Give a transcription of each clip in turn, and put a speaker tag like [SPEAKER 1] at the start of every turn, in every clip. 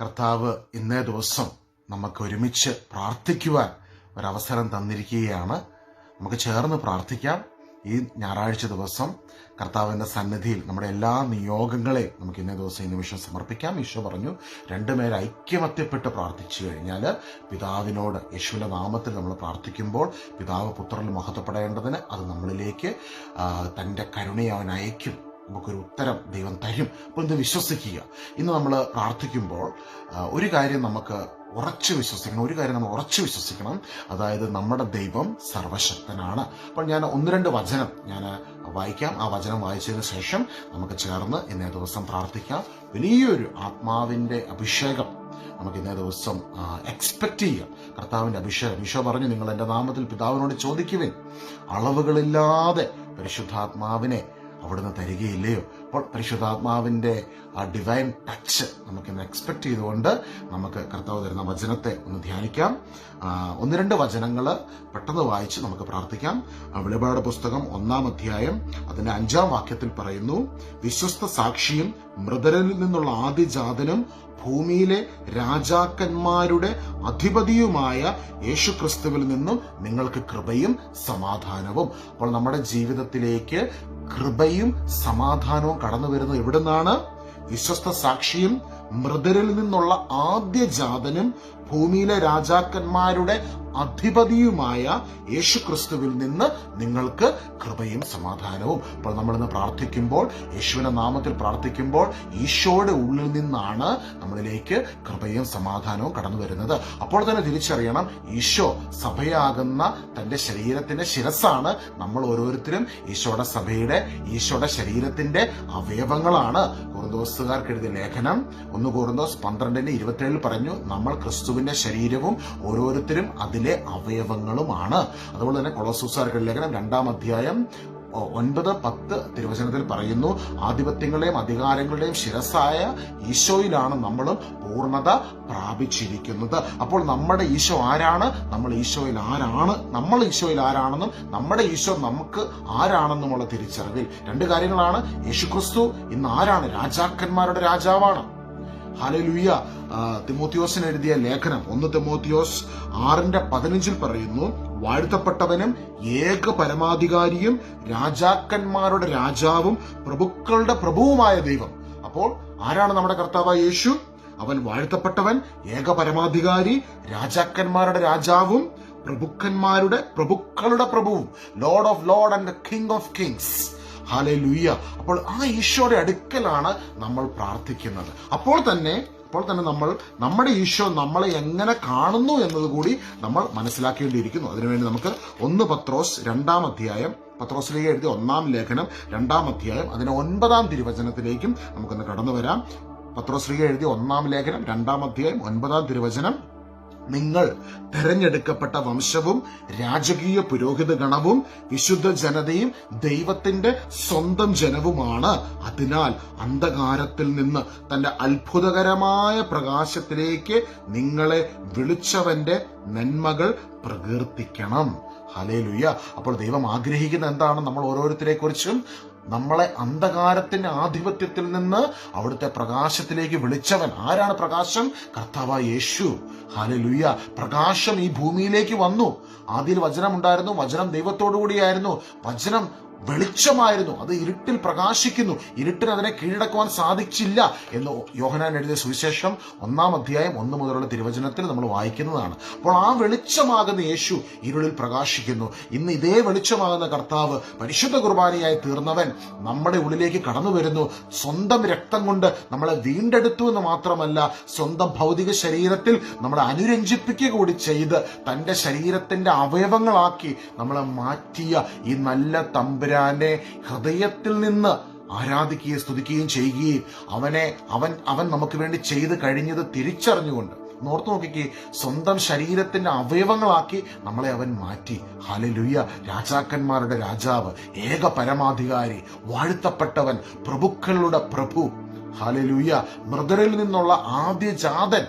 [SPEAKER 1] കർത്താവ് ഇന്നേ ദിവസം നമുക്ക് ഒരുമിച്ച് പ്രാർത്ഥിക്കുവാൻ ഒരവസരം തന്നിരിക്കുകയാണ്. നമുക്ക് ചേർന്ന് പ്രാർത്ഥിക്കാം. ഈ ഞായറാഴ്ച ദിവസം കർത്താവിന്റെ സന്നിധിയിൽ നമ്മുടെ എല്ലാ നിയോഗങ്ങളെയും നമുക്ക് ഇന്നേ ദിവസം ഈ നിമിഷം സമർപ്പിക്കാം. ഈശോ പറഞ്ഞു രണ്ടുപേരെ ഐക്യമത്യപ്പെട്ട് പ്രാർത്ഥിച്ചു കഴിഞ്ഞാൽ പിതാവിനോട് യേശുവിന്റെ നാമത്തിൽ നമ്മൾ പ്രാർത്ഥിക്കുമ്പോൾ പിതാവ് പുത്രനിൽ മഹത്വപ്പെടേണ്ടതിന് അത് നമ്മളിലേക്ക് തന്റെ കരുണയെ അവൻ അയക്കും നമുക്കൊരു ഉത്തരം ദൈവം തരും. അപ്പോൾ ഇത് വിശ്വസിക്കുക. ഇന്ന് നമ്മൾ പ്രാർത്ഥിക്കുമ്പോൾ ഒരു കാര്യം നമുക്ക് ഉറച്ചു വിശ്വസിക്കണം ഒരു കാര്യം നമ്മൾ ഉറച്ചു വിശ്വസിക്കണം. അതായത് നമ്മുടെ ദൈവം സർവശക്തനാണ്. അപ്പോൾ ഞാൻ ഒന്ന് രണ്ട് വചനം ഞാൻ വായിക്കാം. ആ വചനം വായിച്ചതിന് ശേഷം നമുക്ക് ചേർന്ന് ഇന്നേ ദിവസം പ്രാർത്ഥിക്കാം. വലിയൊരു ആത്മാവിന്റെ അഭിഷേകം നമുക്ക് ഇന്നേ ദിവസം എക്സ്പെക്ട് ചെയ്യാം. കർത്താവിന്റെ അഭിഷേകം. ഈശോ പറഞ്ഞു നിങ്ങൾ എന്റെ നാമത്തിൽ പിതാവിനോട് ചോദിക്കുവിൻ. അളവുകളില്ലാതെ പരിശുദ്ധാത്മാവിനെ അവിടുന്ന് തരികയില്ലയോ? അപ്പോൾ പരിശുദ്ധാത്മാവിന്റെ ആ ഡിവൈൻ ടച്ച് നമുക്കിന്ന് എക്സ്പെക്ട് ചെയ്തുകൊണ്ട് നമുക്ക് കർത്താവ് തരുന്ന വചനത്തെ ഒന്ന് ധ്യാനിക്കാം. ഒന്ന് രണ്ട് വചനങ്ങൾ പെട്ടെന്ന് വായിച്ച് നമുക്ക് പ്രാർത്ഥിക്കാം. വെളിപാട് പുസ്തകം ഒന്നാം അധ്യായം അതിന്റെ അഞ്ചാം വാക്യത്തിൽ പറയുന്നു വിശ്വസ്ത സാക്ഷിയും മൃതരിൽ നിന്നുള്ള ആദിജാതനും ഭൂമിയിലെ രാജാക്കന്മാരുടെ അധിപതിയുമായ യേശുക്രിസ്തുവിൽ നിന്നും നിങ്ങൾക്ക് കൃപയും സമാധാനവും. അപ്പോൾ നമ്മുടെ ജീവിതത്തിലേക്ക് കൃപയും സമാധാനവും കടന്നു വരുന്നത് എവിടുന്നാണ്? വിശ്വസ്ത സാക്ഷിയും മൃതരിൽ നിന്നുള്ള ആദ്യ ജാതനും ഭൂമിയിലെ രാജാക്കന്മാരുടെ അധിപതിയുമായ യേശുക്രിസ്തുവിൽ നിന്ന് നിങ്ങൾക്ക് കൃപയും സമാധാനവും. അപ്പോൾ നമ്മൾ നമ്മളിന്ന് പ്രാർത്ഥിക്കുമ്പോൾ യേശുവിന്റെ നാമത്തിൽ പ്രാർത്ഥിക്കുമ്പോൾ ഈശോയുടെ ഉള്ളിൽ നിന്നാണ് നമ്മളിലേക്ക് കൃപയും സമാധാനവും കടന്നു വരുന്നത്. അപ്പോൾ തന്നെ തിരിച്ചറിയണം ഈശോ സഭയാകുന്ന തന്റെ ശരീരത്തിന്റെ ശിരസാണ് നമ്മൾ ഓരോരുത്തരും ഈശോയുടെ സഭയുടെ ഈശോയുടെ ശരീരത്തിന്റെ അവയവങ്ങളാണ്. കുറുന്തോസുകാർക്ക് എഴുതിയ ലേഖനം ഒന്ന് കുറുന്തോസ് പന്ത്രണ്ടിന് ഇരുപത്തിയേഴിൽ പറഞ്ഞു നമ്മൾ ക്രിസ്തുവിന്റെ ശരീരവും ഓരോരുത്തരും അതിലെ അവയവങ്ങളുമാണ്. അതുപോലെ തന്നെ കൊളോസൂസാർക്ക് ലേഖനം രണ്ടാം അധ്യായം ഒൻപത് പത്ത് തിരുവചനത്തിൽ പറയുന്നു ആധിപത്യങ്ങളുടെയും അധികാരങ്ങളുടെയും ശിരസായ ഈശോയിലാണ് നമ്മളും പൂർണത പ്രാപിച്ചിരിക്കുന്നത്. അപ്പോൾ നമ്മുടെ ഈശോ ആരാണ്? നമ്മൾ ഈശോയിൽ ആരാണ്? നമ്മൾ ഈശോയിൽ ആരാണെന്നും നമ്മുടെ ഈശോ നമുക്ക് ആരാണെന്നുമുള്ള തിരിച്ചറിവിൽ. രണ്ട് കാര്യങ്ങളാണ്. യേശുക്രിസ്തു ഇന്ന് ആരാണ്? രാജാക്കന്മാരുടെ രാജാവാണ്. ഹാലലുയ്യ തിമോത്തിയോസിന് എഴുതിയ ലേഖനം. ഒന്ന് തിമോത്തിയോസ് ആറിന്റെ പതിനഞ്ചിൽ പറയുന്നു വാഴ്ത്തപ്പെട്ടവനും ഏക പരമാധികാരിയും രാജാക്കന്മാരുടെ രാജാവും പ്രഭുക്കളുടെ പ്രഭുവുമായ ദൈവം. അപ്പോൾ ആരാണ് നമ്മുടെ കർത്താവായ യേശു? അവൻ വാഴ്ത്തപ്പെട്ടവൻ ഏക പരമാധികാരി രാജാക്കന്മാരുടെ രാജാവും പ്രഭുക്കന്മാരുടെ പ്രഭുക്കളുടെ പ്രഭുവും lord of lord and king of kings ഹാലേ അപ്പോൾ ആ ഈശോയുടെ അടുക്കലാണ് നമ്മൾ പ്രാർത്ഥിക്കുന്നത്. അപ്പോൾ തന്നെ അപ്പോൾ തന്നെ നമ്മൾ നമ്മുടെ ഈശോ നമ്മളെ എങ്ങനെ കാണുന്നു എന്നത് കൂടി നമ്മൾ മനസ്സിലാക്കേണ്ടിയിരിക്കുന്നു. അതിനുവേണ്ടി നമുക്ക് ഒന്ന് പത്രോസ് രണ്ടാം അധ്യായം പത്രോസിലേക്ക് എഴുതിയ ഒന്നാം ലേഖനം രണ്ടാം അധ്യായം അതിന്റെ ഒൻപതാം തിരുവചനത്തിലേക്കും നമുക്കൊന്ന് കടന്നു വരാം പത്രോശ്രീക എഴുതിയ ഒന്നാം ലേഖനം രണ്ടാം അധ്യായം ഒൻപതാം തിരുവചനം. നിങ്ങൾ തെരഞ്ഞെടുക്കപ്പെട്ട വംശവും രാജകീയ പുരോഹിത ഗണവും വിശുദ്ധ ജനതയും ദൈവത്തിന്റെ സ്വന്തം ജനവുമാണ്. അതിനാൽ അന്ധകാരത്തിൽ നിന്ന് തന്റെ അത്ഭുതകരമായ പ്രകാശത്തിലേക്ക് നിങ്ങളെ വിളിച്ചവന്റെ നന്മകൾ പ്രകീർത്തിക്കണം. ഹലേലുയ്യ അപ്പോൾ ദൈവം ആഗ്രഹിക്കുന്ന എന്താണ് നമ്മൾ ഓരോരുത്തരെ കുറിച്ചും നമ്മളെ അന്ധകാരത്തിന്റെ ആധിപത്യത്തിൽ നിന്ന് അവിടുത്തെ പ്രകാശത്തിലേക്ക് വിളിച്ചവൻ. ആരാണ് പ്രകാശം? കർത്താവ യേശു. ഹാലലുയ്യ പ്രകാശം ഈ ഭൂമിയിലേക്ക് വന്നു. ആദ്യം വചനം ഉണ്ടായിരുന്നു വചനം ദൈവത്തോടു കൂടിയായിരുന്നു വചനം വെളിച്ചമായിരുന്നു. അത് ഇരുട്ടിൽ പ്രകാശിക്കുന്നു. ഇരുട്ടിന് അതിനെ കീഴടക്കുവാൻ സാധിച്ചില്ല എന്ന് യോഹനാൻ എഴുതിയ സുവിശേഷം ഒന്നാം അധ്യായം ഒന്ന് മുതലുള്ള തിരുവചനത്തിൽ നമ്മൾ വായിക്കുന്നതാണ്. അപ്പോൾ ആ വെളിച്ചമാകുന്ന യേശു ഇരുളിൽ പ്രകാശിക്കുന്നു. ഇന്ന് ഇതേ വെളിച്ചമാകുന്ന കർത്താവ് പരിശുദ്ധ കുർബാനയായി തീർന്നവൻ നമ്മുടെ ഉള്ളിലേക്ക് കടന്നു വരുന്നു. സ്വന്തം രക്തം കൊണ്ട് നമ്മളെ വീണ്ടെടുത്തു എന്ന് മാത്രമല്ല സ്വന്തം ഭൗതിക ശരീരത്തിൽ നമ്മളെ അനുരഞ്ജിപ്പിക്കുക കൂടി ചെയ്ത് തന്റെ ശരീരത്തിന്റെ അവയവങ്ങളാക്കി നമ്മളെ മാറ്റിയ ഈ നല്ല തമ്പുരാനെ ഹൃദയത്തിൽ നിന്ന് ആരാധിക്കുകയും സ്തുതിക്കുകയും ചെയ്യുകയും അവനെ അവൻ അവൻ നമുക്ക് വേണ്ടി ചെയ്ത് കഴിഞ്ഞത് തിരിച്ചറിഞ്ഞുകൊണ്ട് ഓർത്തു നോക്കിക്കേ സ്വന്തം ശരീരത്തിന്റെ അവയവങ്ങളാക്കി നമ്മളെ അവൻ മാറ്റി. ഹാലലുയ്യ രാജാക്കന്മാരുടെ രാജാവ് ഏക പരമാധികാരി വാഴ്ത്തപ്പെട്ടവൻ പ്രഭുക്കളുടെ പ്രഭു. ഹാലലുയ്യ മൃതരിൽ നിന്നുള്ള ആദ്യ ജാതൻ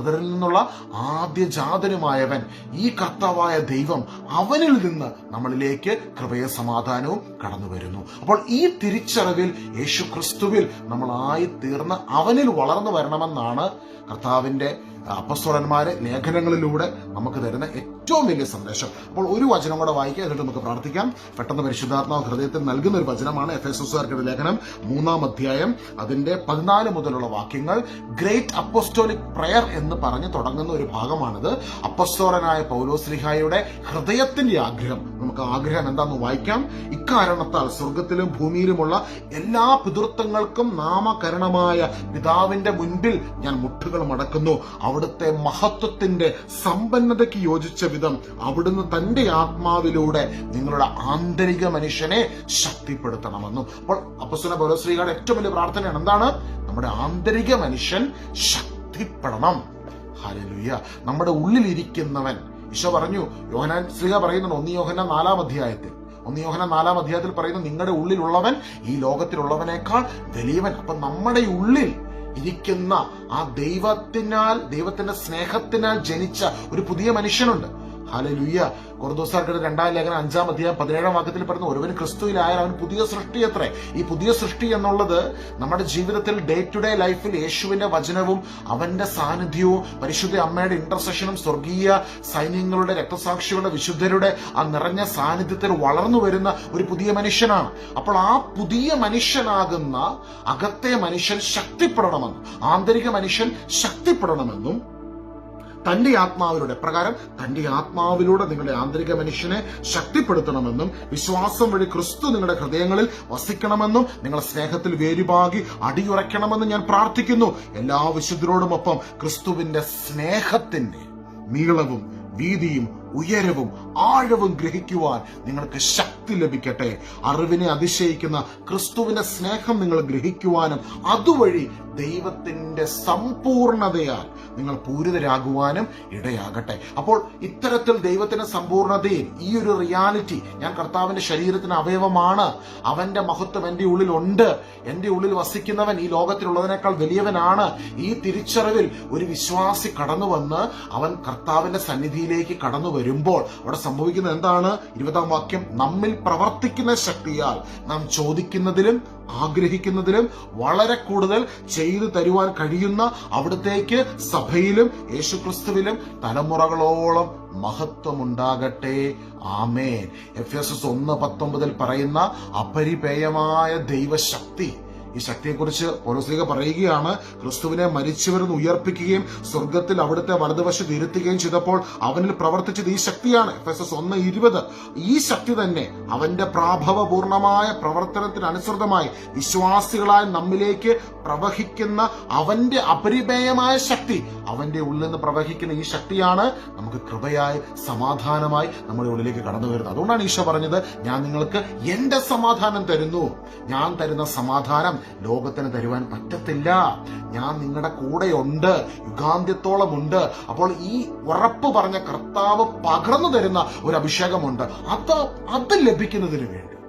[SPEAKER 1] മൃതരിൽ നിന്നുള്ള ആദ്യ ജാതനുമായവൻ ഈ കർത്താവായ ദൈവം അവനിൽ നിന്ന് നമ്മളിലേക്ക് കൃപയ സമാധാനവും കടന്നു വരുന്നു. അപ്പോൾ ഈ തിരിച്ചറിവിൽ യേശു ക്രിസ്തുവിൽ നമ്മളായി തീർന്ന് അവനിൽ വളർന്നു വരണമെന്നാണ് കർത്താവിന്റെ അപ്പസ്വരന്മാര് ലേഖനങ്ങളിലൂടെ നമുക്ക് തരുന്ന ഏറ്റവും വലിയ സന്ദേശം. അപ്പോൾ ഒരു വചനം കൂടെ വായിക്കുക എന്നിട്ട് നമുക്ക് പ്രാർത്ഥിക്കാം. പെട്ടെന്ന് പരിശുദ്ധാത്മാവ് ഹൃദയത്തിൽ നൽകുന്ന ഒരു വചനമാണ് എഫ് എസ് എസ്കാരുടെ ലേഖനം മൂന്നാം അധ്യായം അതിന്റെ പതിനാല് മുതലുള്ള വാക്യങ്ങൾ. ഗ്രേറ്റ് അപ്പോസ്റ്റോലിക് പ്രയർ എന്ന് പറഞ്ഞ് തുടങ്ങുന്ന ഒരു ഭാഗമാണിത്. അപ്പസ്തോലനായ പൗലോസ്ലിഹായുടെ ഹൃദയത്തിന്റെ ആഗ്രഹം. നമുക്ക് ആഗ്രഹം എന്താന്ന് വായിക്കാം. ഇക്കാരണത്താൽ സ്വർഗത്തിലും ഭൂമിയിലുമുള്ള എല്ലാ പിതൃത്വങ്ങൾക്കും നാമകരണമായ പിതാവിന്റെ മുൻപിൽ ഞാൻ മുട്ടുകൾ മടക്കുന്നു അവിടുത്തെ മഹത്വത്തിന്റെ സമ്പന്നതയ്ക്ക് യോജിച്ച വിധം അവിടുന്ന് തന്റെ ആത്മാവിലൂടെ നിങ്ങളുടെ ആന്തരിക മനുഷ്യനെ ശക്തിപ്പെടുത്തണമെന്നും. അപ്പോൾ അപ്പസുന പൗരശ്രീകളുടെ ഏറ്റവും വലിയ പ്രാർത്ഥനയാണ് എന്താണ്? നമ്മുടെ ആന്തരിക മനുഷ്യൻ ശക്തിപ്പെടണം. ഹലലുയ്യ നമ്മുടെ ഉള്ളിലിരിക്കുന്നവൻ. ഈശോ പറഞ്ഞു യോഹനാൻ ശ്രീക പറയുന്നുണ്ട് ഒന്ന് യോഹന നാലാം അധ്യായത്തിൽ. ഒന്ന് യോഹന നാലാം അധ്യായത്തിൽ പറയുന്നു നിങ്ങളുടെ ഉള്ളിലുള്ളവൻ ഈ ലോകത്തിലുള്ളവനേക്കാൾ വലിയവൻ. അപ്പൊ നമ്മുടെ ഉള്ളിൽ ഇരിക്കുന്ന ആ ദൈവത്തിനാൽ ദൈവത്തിന്റെ സ്നേഹത്തിനാൽ ജനിച്ച ഒരു പുതിയ മനുഷ്യനുണ്ട്. ഹാലലുയ്യ കുറദോസാർക്കയുടെ രണ്ടാം ലേഖനം അഞ്ചാം അധ്യായം പതിനേഴാം വാക്യത്തിൽ പറഞ്ഞു ഒരുവൻ ക്രിസ്തുവിലായാൽ അവൻ പുതിയ സൃഷ്ടി അത്രേ ഈ പുതിയ സൃഷ്ടി എന്നുള്ളത് നമ്മുടെ ജീവിതത്തിൽ ഡേ ടു ഡേ ലൈഫിൽ യേശുവിന്റെ വചനവും അവന്റെ സാന്നിധ്യവും പരിശുദ്ധ അമ്മയുടെ ഇന്റർസെഷനും സ്വർഗീയ സൈന്യങ്ങളുടെ രക്തസാക്ഷികളുടെ വിശുദ്ധരുടെ ആ നിറഞ്ഞ സാന്നിധ്യത്തിൽ വളർന്നു വരുന്ന ഒരു പുതിയ മനുഷ്യനാണ്. അപ്പോൾ ആ പുതിയ മനുഷ്യനാകുന്ന അകത്തെ മനുഷ്യൻ ശക്തിപ്പെടണമെന്നും ആന്തരിക മനുഷ്യൻ ശക്തിപ്പെടണമെന്നും തന്റെ ആത്മാവിലൂടെ പ്രകാരം തന്റെ ആത്മാവിലൂടെ നിങ്ങളുടെ ആന്തരിക മനുഷ്യനെ ശക്തിപ്പെടുത്തണമെന്നും വിശ്വാസം വഴി ക്രിസ്തു നിങ്ങളുടെ ഹൃദയങ്ങളിൽ വസിക്കണമെന്നും നിങ്ങളെ സ്നേഹത്തിൽ വേരുപാകി അടിയുറയ്ക്കണമെന്നും ഞാൻ പ്രാർത്ഥിക്കുന്നു. എല്ലാ വിശുദ്ധരോടുമൊപ്പം ക്രിസ്തുവിന്റെ സ്നേഹത്തിന്റെ നീളവും വീതിയും ഉയരവും ആഴവും ഗ്രഹിക്കുവാൻ നിങ്ങൾക്ക് ശക്തി ലഭിക്കട്ടെ. അറിവിനെ അതിശയിക്കുന്ന ക്രിസ്തുവിന്റെ സ്നേഹം നിങ്ങൾ ഗ്രഹിക്കുവാനും അതുവഴി ദൈവത്തിന്റെ സമ്പൂർണതയാൽ നിങ്ങൾ പൂരിതരാകുവാനും ഇടയാകട്ടെ. അപ്പോൾ ഇത്തരത്തിൽ ദൈവത്തിന്റെ സമ്പൂർണതയിൽ ഈ ഒരു റിയാലിറ്റി ഞാൻ കർത്താവിന്റെ ശരീരത്തിന് അവയവമാണ്. അവന്റെ മഹത്വം എന്റെ ഉള്ളിൽ ഉണ്ട് എന്റെ ഉള്ളിൽ വസിക്കുന്നവൻ ഈ ലോകത്തിലുള്ളതിനേക്കാൾ വലിയവനാണ്. ഈ തിരിച്ചറിവിൽ ഒരു വിശ്വാസി കടന്നു വന്ന് അവൻ കർത്താവിന്റെ സന്നിധിയിലേക്ക് കടന്നു വരുമ്പോൾ അവിടെ സംഭവിക്കുന്നത് എന്താണ്? ഇരുപതാം വാക്യം നമ്മിൽ പ്രവർത്തിക്കുന്ന ശക്തിയാൽ നാം ചോദിക്കുന്നതിലും ആഗ്രഹിക്കുന്നതിലും വളരെ കൂടുതൽ ചെയ്തു തരുവാൻ കഴിയുന്ന അവിടത്തേക്ക് സഭയിലും യേശുക്രിസ്തുവിലും തലമുറകളോളം മഹത്വമുണ്ടാകട്ടെ. ആമേൻ. എഫ് എസ് എസ് ഒന്ന് പത്തൊമ്പതിൽ പറയുന്ന അപരിപേയമായ ദൈവശക്തി ഈ ശക്തിയെക്കുറിച്ച് പൗലോസ്ലിക പറയുകയാണ് ക്രിസ്തുവിനെ മരിച്ചവരെന്ന് ഉയർപ്പിക്കുകയും സ്വർഗത്തിൽ അവിടുത്തെ വലതുവശത്ത് ഇരുത്തുകയും ചെയ്തപ്പോൾ അവനിൽ പ്രവർത്തിച്ചത് ഈ ശക്തിയാണ്. എഫ് എസ് എസ് ഒന്ന് ഇരുപത്. ഈ ശക്തി തന്നെ അവന്റെ പ്രാഭവപൂർണമായ പ്രവർത്തനത്തിനനുസൃതമായി വിശ്വാസികളായ നമ്മിലേക്ക് പ്രവഹിക്കുന്ന അവന്റെ അപരിമേയമായ ശക്തി അവന്റെ ഉള്ളിൽ നിന്ന് പ്രവഹിക്കുന്ന ഈ ശക്തിയാണ് നമുക്ക് കൃപയായി സമാധാനമായി നമ്മുടെ ഉള്ളിലേക്ക് കടന്നു വരുന്നത്. അതുകൊണ്ടാണ് ഈശോ പറഞ്ഞത് ഞാൻ നിങ്ങൾക്ക് എന്റെ സമാധാനം തരുന്നു. ഞാൻ തരുന്ന സമാധാനം ലോകത്തിന് തരുവാൻ പറ്റത്തില്ല. ഞാൻ നിങ്ങളുടെ കൂടെയുണ്ട് യുഗാന്ത്യത്തോളം ഉണ്ട് അപ്പോൾ ഈ ഉറപ്പ് പറഞ്ഞ കർത്താവ് പകർന്നു തരുന്ന ഒരു അഭിഷേകമുണ്ട്. അത് അത് ലഭിക്കുന്നതിന് വേണ്ടി.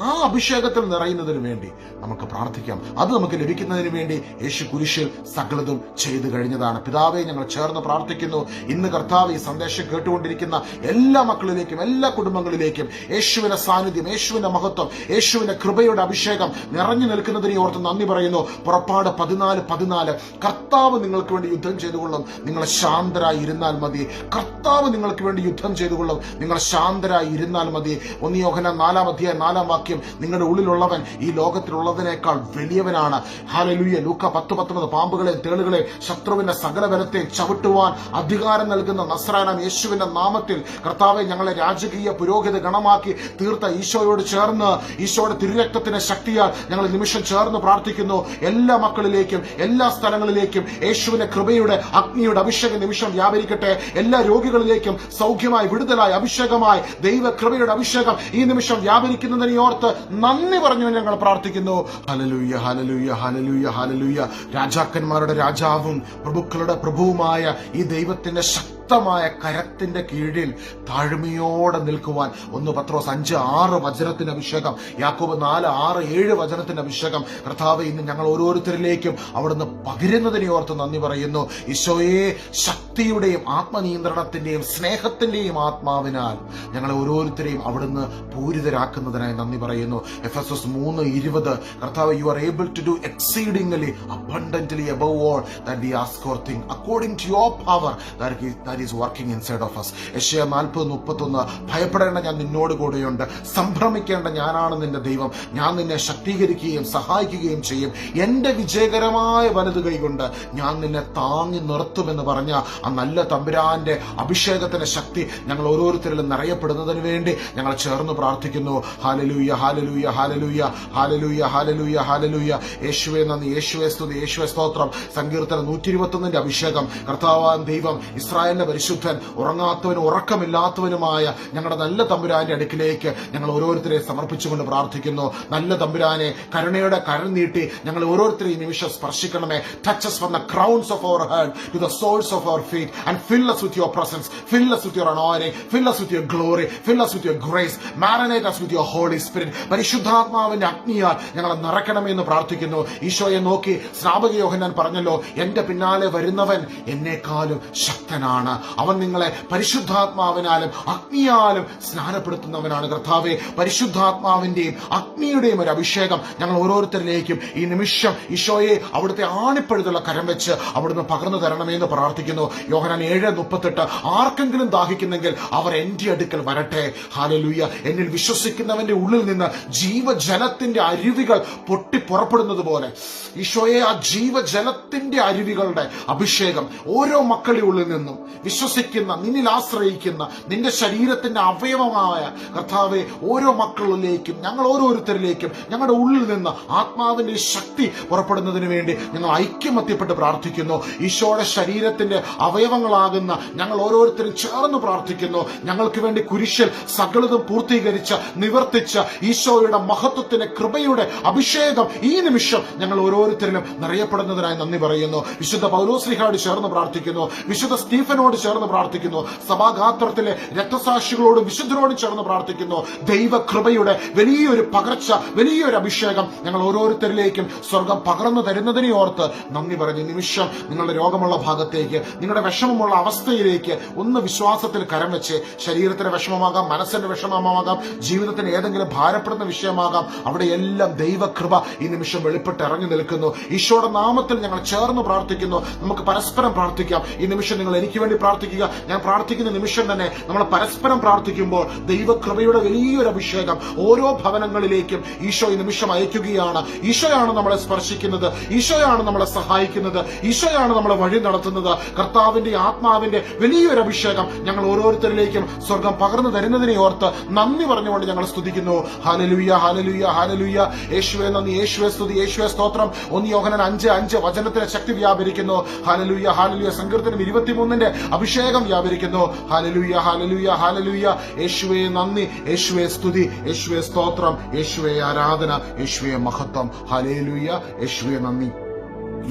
[SPEAKER 1] ആ അഭിഷേകത്തിൽ നിറയുന്നതിന് വേണ്ടി നമുക്ക് പ്രാർത്ഥിക്കാം. അത് നമുക്ക് ലഭിക്കുന്നതിന് വേണ്ടി യേശു കുരിശിൽ സകലതും ചെയ്തു കഴിഞ്ഞതാണ്. പിതാവെ ഞങ്ങൾ ചേർന്ന് പ്രാർത്ഥിക്കുന്നു. ഇന്ന് കർത്താവ് ഈ സന്ദേശം കേട്ടുകൊണ്ടിരിക്കുന്ന എല്ലാ മക്കളിലേക്കും എല്ലാ കുടുംബങ്ങളിലേക്കും യേശുവിന്റെ സാന്നിധ്യം യേശുവിന്റെ മഹത്വം യേശുവിന്റെ കൃപയുടെ അഭിഷേകം നിറഞ്ഞു നിൽക്കുന്നതിനെ ഓർത്ത് നന്ദി പറയുന്നു. പുറപ്പാട് പതിനാല് പതിനാല് കർത്താവ് നിങ്ങൾക്ക് വേണ്ടി യുദ്ധം ചെയ്തുകൊള്ളും. നിങ്ങൾ ശാന്തരായി ഇരുന്നാൽ മതി. കർത്താവ് നിങ്ങൾക്ക് വേണ്ടി യുദ്ധം ചെയ്തുകൊള്ളും. നിങ്ങൾ ശാന്തരായി ഇരുന്നാൽ മതി. ഒന്ന് യോഹന നാലാം അധ്യായം നാലാം വാക്യം നിങ്ങളുടെ ഉള്ളിലുള്ളവൻ ഈ ലോകത്തിലുള്ളതിനേക്കാൾ വലിയവനാണ്. ഹാലലുയ ലൂക്ക പത്ത് പത്തൊമ്പത് പാമ്പുകളെ തേളുകളെ ശത്രുവിന്റെ സകല ബലത്തെ ചവിട്ടുവാൻ അധികാരം നൽകുന്ന നസ്രാനം യേശുവിന്റെ നാമത്തിൽ കർത്താവെ ഞങ്ങളെ രാജകീയ പുരോഹിത ഗണമാക്കി തീർത്ത ഈശോയോട് ചേർന്ന് ഈശോയുടെ തിരുരക്തത്തിന്റെ ശക്തിയാൽ ഞങ്ങൾ നിമിഷം ചേർന്ന് പ്രാർത്ഥിക്കുന്നു. എല്ലാ മക്കളിലേക്കും എല്ലാ സ്ഥലങ്ങളിലേക്കും യേശുവിന്റെ കൃപയുടെ അഗ്നിയുടെ അഭിഷേക നിമിഷം വ്യാപരിക്കട്ടെ. എല്ലാ രോഗികളിലേക്കും സൗഖ്യമായി വിടുതലായി അഭിഷേകമായി ദൈവ കൃപയുടെ അഭിഷേകം ഈ നിമിഷം വ്യാപരിക്കുന്നതിനെ ഓർത്ത് നന്ദി പറഞ്ഞു ഞങ്ങൾ പ്രാർത്ഥിക്കുന്നു. ഹലലൂയ ഹലലൂയ ഹലലൂയ ഹലലൂയ രാജാക്കന്മാരുടെ രാജാവും പ്രഭുക്കളുടെ പ്രഭുവുമായ ഈ ദൈവത്തിന്റെ ശക്തി ശക്തമായ കരത്തിന്റെ കീഴിൽ താഴ്മയോടെ നിൽക്കുവാൻ ഒന്ന് പത്രോസ് അഞ്ച് ആറ് വചനത്തിന്റെ അഭിഷേകം. യാക്കോബ് നാല് ആറ് ഏഴ് വചനത്തിന്റെ അഭിഷേകം. കർത്താവ് ഇന്ന് ഞങ്ങൾ ഓരോരുത്തരിലേക്കും അവിടുന്ന് പകരുന്നതിനെ ഓർത്ത് നന്ദി പറയുന്നു. ഈശോയെ ശക്തിയുടെയും ആത്മനിയന്ത്രണത്തിന്റെയും സ്നേഹത്തിന്റെയും ആത്മാവിനാൽ ഞങ്ങളെ ഓരോരുത്തരെയും അവിടുന്ന് പൂരിതരാക്കുന്നതിനായി നന്ദി പറയുന്നു. എഫ് എസ് എസ് മൂന്ന് ഇരുപത്. കർത്താവ് you are able to do exceedingly abundantly above all that we ask or think according to your power that is working inside of us യശയ നാൽപ്പത് മുപ്പത്തൊന്ന് ഭയപ്പെടേണ്ട ഞാൻ നിന്നോട് കൂടെയുണ്ട്. സംഭ്രമിക്കേണ്ട ഞാനാണ് നിന്റെ ദൈവം. ഞാൻ നിന്നെ ശക്തീകരിക്കുകയും സഹായിക്കുകയും ചെയ്യും. എന്റെ വിജയകരമായ വലത് കൈകൊണ്ട് ഞാൻ നിന്നെ താങ്ങി നിർത്തുമെന്ന് പറഞ്ഞ ആ നല്ല തമ്പുരാന്റെ അഭിഷേകത്തിന്റെ ശക്തി ഞങ്ങൾ ഓരോരുത്തരിലും നിറയപ്പെടുന്നതിന് വേണ്ടി ഞങ്ങൾ ചേർന്ന് പ്രാർത്ഥിക്കുന്നു. Hallelujah hallelujah hallelujah hallelujah hallelujah hallelujah യേശുവെ നന്ദി. യേശുവെ സ്തുതി. യേശുവെ സ്തോത്രം. സങ്കീർത്തനം നൂറ്റി ഇരുപത്തൊന്നിന്റെ അഭിഷേകം. കർത്താവാൻ ദൈവം ഇസ്രായേലിന്റെ പരിശുദ്ധൻ ഉറങ്ങാത്തവനും ഉറക്കമില്ലാത്തവനുമായ ഞങ്ങളുടെ നല്ല തമ്പുരാന്റെ അടുക്കിലേക്ക് ഞങ്ങൾ ഓരോരുത്തരെ സമർപ്പിച്ചുകൊണ്ട് പ്രാർത്ഥിക്കുന്നു. നല്ല തമ്പുരാനെ കരുണയുടെ കരൺ നീട്ടി ഞങ്ങൾ ഓരോരുത്തരെയും നിമിഷം സ്പർശിക്കണമേ. Touches from the crowns of our head to the souls of our feet and fill us with your presence. Fill us with your anointing. Fill us with your glory. Fill us with your grace. Marinate us with your holy spirit. പരിശുദ്ധാത്മാവിന്റെ അഗ്നിയാൽ ഞങ്ങളെ നിറയ്ക്കണമെന്ന് പ്രാർത്ഥിക്കുന്നു. ഈശോയെ നോക്കി സ്നാപക ഞാൻ പറഞ്ഞല്ലോ എന്റെ പിന്നാലെ വരുന്നവൻ എന്നെക്കാളും ശക്തനാണ്. അവൻ നിങ്ങളെ പരിശുദ്ധാത്മാവിനാലും അഗ്നിയാലും സ്നാനപ്പെടുത്തുന്നവനാണ് കർത്താവെ. പരിശുദ്ധാത്മാവിന്റെയും അഗ്നിയുടെയും ഒരു അഭിഷേകം ഞങ്ങൾ ഓരോരുത്തരിലേക്കും ഈ നിമിഷം ഈശോയെ അവിടുത്തെ ആണിപ്പഴുതുള്ള കരം വെച്ച് അവിടുന്ന് പകർന്നു തരണമെന്ന് പ്രാർത്ഥിക്കുന്നു. യോഹനാൻ ഏഴ് മുപ്പത്തെട്ട് ആർക്കെങ്കിലും ദാഹിക്കുന്നെങ്കിൽ അവർ എന്റെ അടുക്കൽ വരട്ടെ. ഹാലലൂയ എന്നിൽ വിശ്വസിക്കുന്നവന്റെ ഉള്ളിൽ നിന്ന് ജീവജലത്തിന്റെ അരുവികൾ പൊട്ടി പുറപ്പെടുന്നത് പോലെ. ഈശോയെ ആ ജീവജലത്തിന്റെ അരുവികളുടെ അഭിഷേകം ഓരോ മക്കളുടെ ഉള്ളിൽ നിന്നും വിശ്വസിക്കുന്ന നിന്നിൽ ആശ്രയിക്കുന്ന നിന്റെ ശരീരത്തിന്റെ അവയവമായ കർത്താവെ ഓരോ മക്കളിലേക്കും ഞങ്ങൾ ഓരോരുത്തരിലേക്കും ഞങ്ങളുടെ ഉള്ളിൽ നിന്ന് ആത്മാവിന്റെ ശക്തി പുറപ്പെടുന്നതിന് വേണ്ടി ഞങ്ങൾ ഐക്യമത്യപ്പെട്ട് പ്രാർത്ഥിക്കുന്നു. ഈശോയുടെ ശരീരത്തിന്റെ അവയവങ്ങളാകുന്ന ഞങ്ങൾ ഓരോരുത്തരും ചേർന്ന് പ്രാർത്ഥിക്കുന്നു. ഞങ്ങൾക്ക് വേണ്ടി കുരിശിൽ സകലതും പൂർത്തീകരിച്ച നിവർത്തിച്ച ഈശോയുടെ മഹത്വത്തിന്റെ കൃപയുടെ അഭിഷേകം ഈ നിമിഷം ഞങ്ങൾ ഓരോരുത്തരിലും നിറയപ്പെടുന്നതിനായി നന്ദി പറയുന്നു. വിശുദ്ധ പൗലോസ്ലിഹായോട് ചേർന്ന് പ്രാർത്ഥിക്കുന്നു. വിശുദ്ധ സ്റ്റീഫനോട് ചേർന്ന് പ്രാർത്ഥിക്കുന്നു. സഭാഗാത്രത്തിലെ രക്തസാക്ഷികളോടും വിശുദ്ധരോടും ചേർന്ന് പ്രാർത്ഥിക്കുന്നു. ദൈവകൃപയുടെ വലിയൊരു പകർച്ച വലിയൊരു അഭിഷേകം ഞങ്ങൾ ഓരോരുത്തരിലേക്കും സ്വർഗം പകർന്നു തരുന്നതിനെ ഓർത്ത് നന്ദി പറഞ്ഞ് നിമിഷം നിങ്ങളുടെ രോഗമുള്ള ഭാഗത്തേക്ക് നിങ്ങളുടെ വിഷമമുള്ള അവസ്ഥയിലേക്ക് ഒന്ന് വിശ്വാസത്തിൽ കരം വെച്ച് ശരീരത്തിന് വിഷമമാകാം മനസ്സിന്റെ വിഷമമാകാം ജീവിതത്തിന് ഏതെങ്കിലും ഭാരപ്പെടുന്ന വിഷയമാകാം. അവിടെയെല്ലാം ദൈവകൃപ ഈ നിമിഷം വെളിപ്പെട്ട് ഇറങ്ങി നിൽക്കുന്നു. ഈശോയുടെ നാമത്തിൽ ഞങ്ങൾ ചേർന്ന് പ്രാർത്ഥിക്കുന്നു. നമുക്ക് പരസ്പരം പ്രാർത്ഥിക്കാം. ഈ നിമിഷം നിങ്ങൾ എനിക്ക് വേണ്ടി പ്രാർത്ഥിക്കുക. ഞാൻ പ്രാർത്ഥിക്കുന്ന നിമിഷം തന്നെ നമ്മൾ പരസ്പരം പ്രാർത്ഥിക്കുമ്പോൾ ദൈവകൃപയുടെ വലിയൊരു അഭിഷേകം ഓരോ ഭവനങ്ങളിലേക്കും ഈശോ ഈ നിമിഷം അയക്കുകയാണ്. ഈശോയാണ് നമ്മളെ സ്പർശിക്കുന്നത്. ഈശോയാണ് നമ്മളെ സഹായിക്കുന്നത്. ഈശോയാണ് നമ്മളെ വഴി നടത്തുന്നത്. കർത്താവിന്റെ ആത്മാവിന്റെ വലിയൊരു അഭിഷേകം ഞങ്ങൾ ഓരോരുത്തരിലേക്കും സ്വർഗം പകർന്നു തരുന്നതിനെ ഓർത്ത് നന്ദി പറഞ്ഞുകൊണ്ട് ഞങ്ങൾ സ്തുതിക്കുന്നു. ഹാലലുയ്യ ഹാലലുയ്യ ഹാലലുയ്യ യേശുവേ നന്ദി. യേശുവെ സ്തുതി. യേശുവെ സ്തോത്രം. ഒന്ന് യോഹനൻ അഞ്ച് അഞ്ച്. വചനത്തിലെ ശക്തി വ്യാപരിക്കുന്നു. ഹാലലുയ്യ ഹാലലുയ്യ സങ്കീർത്തനം ഇരുപത്തിമൂന്നിന്റെ അഭിഷേകം വ്യാപരിക്കുന്നു. ഹാലലുയ്യ ഹാലലുയ്യ ഹാലലുയ്യ യേശുവേ നന്ദി. യേശുവെ സ്തുതി. യേശുവെ സ്തോത്രം. യേശുവെ ആരാധന. യേശുവെ മഹത്വം. ഹലേലുയ യേശുവെ നന്ദി.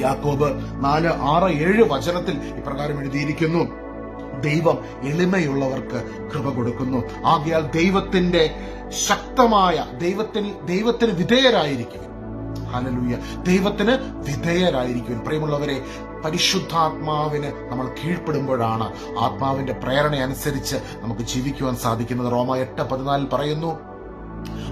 [SPEAKER 1] യാക്കോബ് നാല് ആറ് ഏഴ് വചനത്തിൽ ഇപ്രകാരം എഴുതിയിരിക്കുന്നു. ദൈവം എളിമയുള്ളവർക്ക് കൃപ കൊടുക്കുന്നു. ആകയാൽ ദൈവത്തിന്റെ ശക്തമായ ദൈവത്തിന് ദൈവത്തിന് വിധേയരായിരിക്കും ഹലലൂയ. ദൈവത്തിന് വിധേയരായിരിക്കും പ്രിയമുള്ളവരെ പരിശുദ്ധാത്മാവിന് നമ്മൾ കീഴ്പ്പെടുമ്പോഴാണ് ആത്മാവിന്റെ പ്രേരണ അനുസരിച്ച് നമുക്ക് ജീവിക്കുവാൻ സാധിക്കുന്നത്. റോമ എട്ട് പതിനാലിൽ പറയുന്നു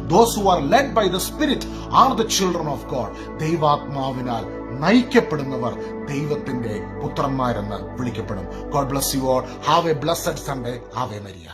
[SPEAKER 1] those who are led by the spirit are the children of God ദൈവാത്മാവിനാൽ നയിക്കപ്പെടുന്നവർ ദൈവത്തിന്റെ പുത്രന്മാരെന്ന് വിളിക്കപ്പെടും. God bless you all have a blessed Sunday have a Maria